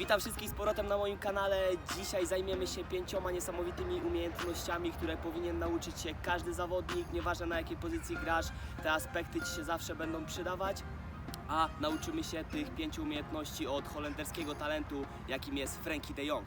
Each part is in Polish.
Witam wszystkich z powrotem na moim kanale. Dzisiaj zajmiemy się pięcioma niesamowitymi umiejętnościami, które powinien nauczyć się każdy zawodnik, nieważne na jakiej pozycji grasz, te aspekty Ci się zawsze będą przydawać. A nauczymy się tych pięciu umiejętności od holenderskiego talentu, jakim jest Frankie de Jong.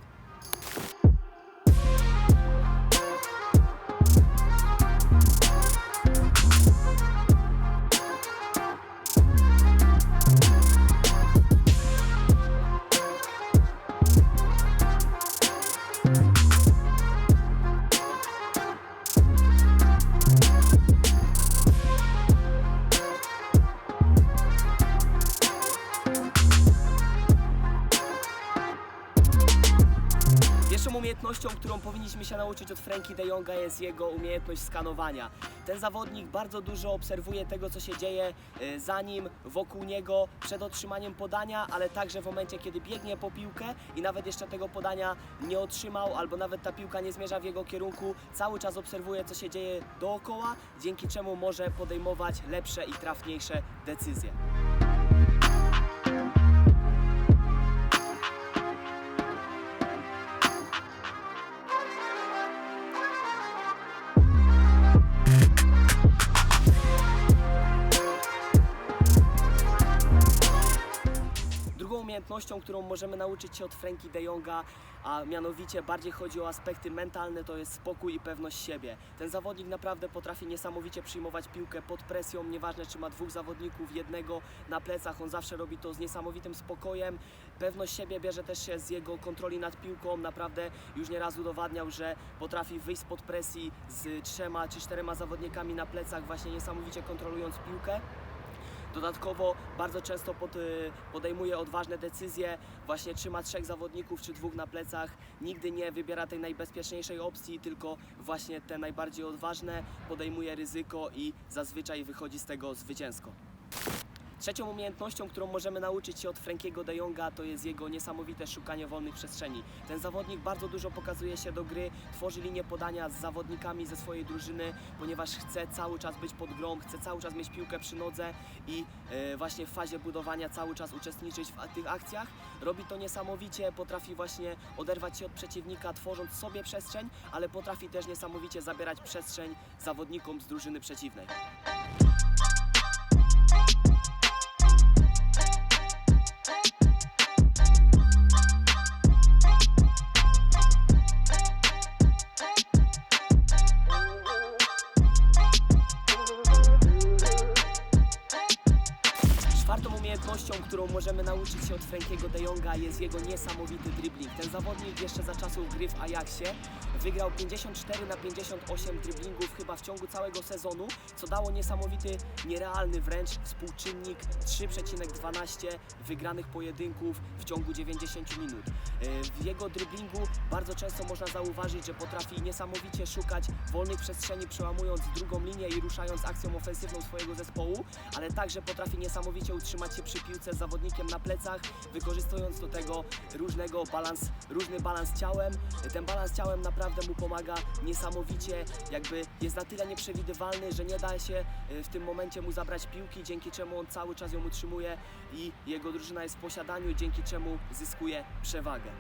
Umiejętnością, którą powinniśmy się nauczyć od Frankie de Jonga jest jego umiejętność skanowania. Ten zawodnik bardzo dużo obserwuje tego, co się dzieje y, za nim, wokół niego, przed otrzymaniem podania, ale także w momencie, kiedy biegnie po piłkę i nawet jeszcze tego podania nie otrzymał, albo nawet ta piłka nie zmierza w jego kierunku, cały czas obserwuje, co się dzieje dookoła, dzięki czemu może podejmować lepsze i trafniejsze decyzje. Umiejętnością, którą możemy nauczyć się od Frankie de Jonga, a mianowicie bardziej chodzi o aspekty mentalne, to jest spokój i pewność siebie. Ten zawodnik naprawdę potrafi niesamowicie przyjmować piłkę pod presją, nieważne czy ma dwóch zawodników, jednego na plecach, on zawsze robi to z niesamowitym spokojem. Pewność siebie bierze też się z jego kontroli nad piłką, naprawdę już nieraz udowadniał, że potrafi wyjść spod presji z trzema czy czterema zawodnikami na plecach, właśnie niesamowicie kontrolując piłkę. Dodatkowo bardzo często pod, y, podejmuje odważne decyzje, właśnie trzyma trzech zawodników czy dwóch na plecach, nigdy nie wybiera tej najbezpieczniejszej opcji, tylko właśnie te najbardziej odważne, podejmuje ryzyko i zazwyczaj wychodzi z tego zwycięsko. Trzecią umiejętnością, którą możemy nauczyć się od Frankiego de Jonga, to jest jego niesamowite szukanie wolnych przestrzeni. Ten zawodnik bardzo dużo pokazuje się do gry, tworzy linię podania z zawodnikami ze swojej drużyny, ponieważ chce cały czas być pod grą, chce cały czas mieć piłkę przy nodze i e, właśnie w fazie budowania cały czas uczestniczyć w tych akcjach. Robi to niesamowicie, potrafi właśnie oderwać się od przeciwnika, tworząc sobie przestrzeń, ale potrafi też niesamowicie zabierać przestrzeń zawodnikom z drużyny przeciwnej. Czwartą umiejętnością, którą możemy nauczyć się od Frankiego de Jonga jest jego niesamowity dribbling. Ten zawodnik jeszcze za czasów gry w Ajaxie wygrał 54 na 58 dribblingów chyba w ciągu całego sezonu, co dało niesamowity, nierealny wręcz współczynnik 3,12 wygranych pojedynków w ciągu 90 minut. E, W jego dribblingu bardzo często można zauważyć, że potrafi niesamowicie szukać wolnych przestrzeni, przełamując drugą linię i ruszając akcją ofensywną swojego zespołu, ale także potrafi niesamowicie utrzymać się przy piłce z zawodnikiem na plecach, wykorzystując do tego różnego balans, różny balans ciałem. Ten balans ciałem naprawdę mu pomaga niesamowicie, jakby jest na tyle nieprzewidywalny, że nie da się e, w tym momencie mu zabrać piłki, dzięki czemu on cały czas ją utrzymuje i jego drużyna jest w posiadaniu, dzięki czemu zyskuje przewagę.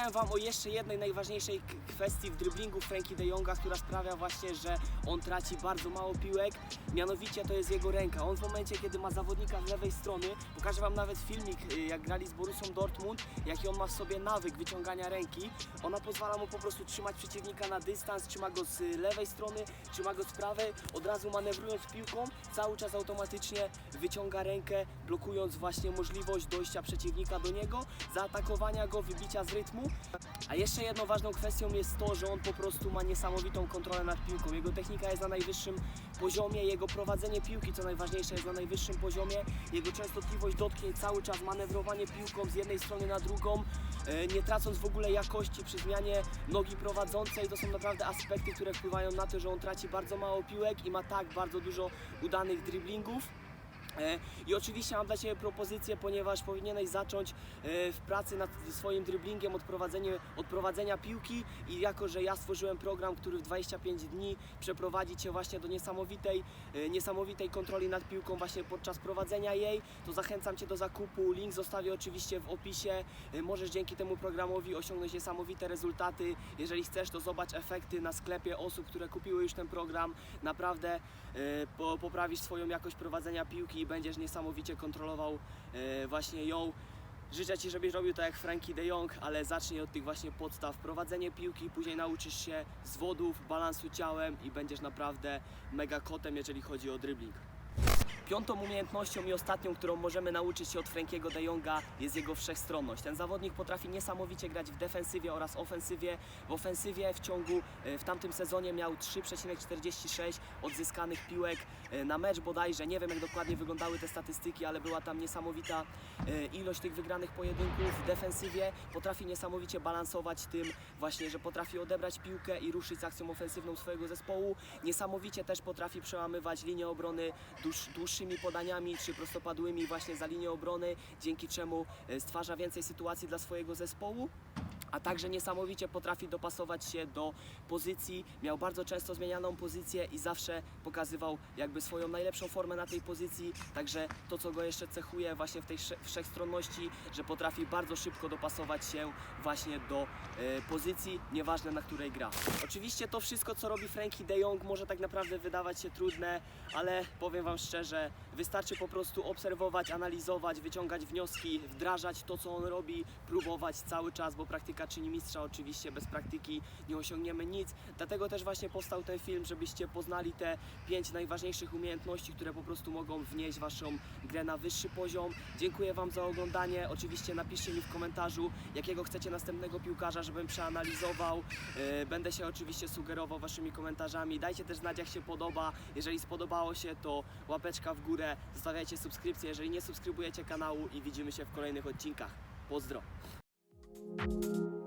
Powiedziałem Wam o jeszcze jednej najważniejszej kwestii w driblingu Frankie de Jonga, która sprawia właśnie, że on traci bardzo mało piłek. Mianowicie to jest jego ręka. On w momencie, kiedy ma zawodnika z lewej strony, pokażę Wam nawet filmik, y, jak grali z Borussią Dortmund, jaki on ma w sobie nawyk wyciągania ręki. Ona pozwala mu po prostu trzymać przeciwnika na dystans, trzyma go z y, lewej strony, trzyma go z prawej, od razu manewrując piłką, cały czas automatycznie wyciąga rękę, blokując właśnie możliwość dojścia przeciwnika do niego, zaatakowania go, wybicia z rytmu. A jeszcze jedną ważną kwestią jest to, że on po prostu ma niesamowitą kontrolę nad piłką. Jego technika jest na najwyższym poziomie, jego prowadzenie piłki, co najważniejsze, jest na najwyższym poziomie. Jego częstotliwość dotknięć cały czas, manewrowanie piłką z jednej strony na drugą, e, nie tracąc w ogóle jakości przy zmianie nogi prowadzącej. To są naprawdę aspekty, które wpływają na to, że on traci bardzo mało piłek i ma tak bardzo dużo udanych dribblingów. E, I oczywiście mam dla Ciebie propozycję, ponieważ powinieneś zacząć e, w pracy nad swoim driblingiem od, prowadzenia- piłki i jako, że ja stworzyłem program, który w 25 dni przeprowadzi Cię właśnie do niesamowitej, e, niesamowitej kontroli nad piłką właśnie podczas prowadzenia jej, to zachęcam Cię do zakupu. Link zostawię oczywiście w opisie. Możesz dzięki temu programowi osiągnąć niesamowite rezultaty. Jeżeli chcesz, to zobacz efekty na sklepie osób, które kupiły już ten program. Naprawdę po, poprawisz swoją jakość prowadzenia piłki i będziesz niesamowicie kontrolował e, właśnie ją. Życzę Ci, żebyś robił tak jak Frankie de Jong, ale zacznij od tych właśnie podstaw. Prowadzenie piłki, później nauczysz się zwodów, balansu ciałem i będziesz naprawdę mega kotem, jeżeli chodzi o dribbling. Piątą umiejętnością i ostatnią, którą możemy nauczyć się od Frankiego de Jonga jest jego wszechstronność. Ten zawodnik potrafi niesamowicie grać w defensywie oraz ofensywie. W ofensywie w ciągu, e, w tamtym sezonie miał 3,46 odzyskanych piłek e, na mecz bodajże. Nie wiem jak dokładnie wyglądały te statystyki, ale była tam niesamowita e, ilość tych wygranych pojedynków. W defensywie potrafi niesamowicie balansować tym właśnie, że potrafi odebrać piłkę i ruszyć z akcją ofensywną swojego zespołu. Niesamowicie też potrafi przełamywać linię obrony dłuż, dłuższymi podaniami czy prostopadłymi właśnie za linię obrony, dzięki czemu e, stwarza więcej sytuacji dla swojego zespołu. A także niesamowicie potrafi dopasować się do pozycji. Miał bardzo często zmienianą pozycję i zawsze pokazywał jakby swoją najlepszą formę na tej pozycji. Także to, co go jeszcze cechuje właśnie w tej wsze- wszechstronności, że potrafi bardzo szybko dopasować się właśnie do e, pozycji, nieważne na której gra. Oczywiście to wszystko, co robi Frankie de Jong, może tak naprawdę wydawać się trudne, ale powiem Wam szczerze, wystarczy po prostu obserwować, analizować, wyciągać wnioski, wdrażać to, co on robi, próbować cały czas, bo praktyka czyni mistrza. Oczywiście bez praktyki nie osiągniemy nic. Dlatego też właśnie powstał ten film, żebyście poznali te pięć najważniejszych umiejętności, które po prostu mogą wnieść Waszą grę na wyższy poziom. Dziękuję Wam za oglądanie. Oczywiście napiszcie mi w komentarzu, jakiego chcecie następnego piłkarza, żebym przeanalizował. Yy, Będę się oczywiście sugerował Waszymi komentarzami. Dajcie też znać, jak się podoba. Jeżeli spodobało się, to łapeczka w górę, zostawiajcie subskrypcję, jeżeli nie subskrybujecie kanału i widzimy się w kolejnych odcinkach. Pozdro! you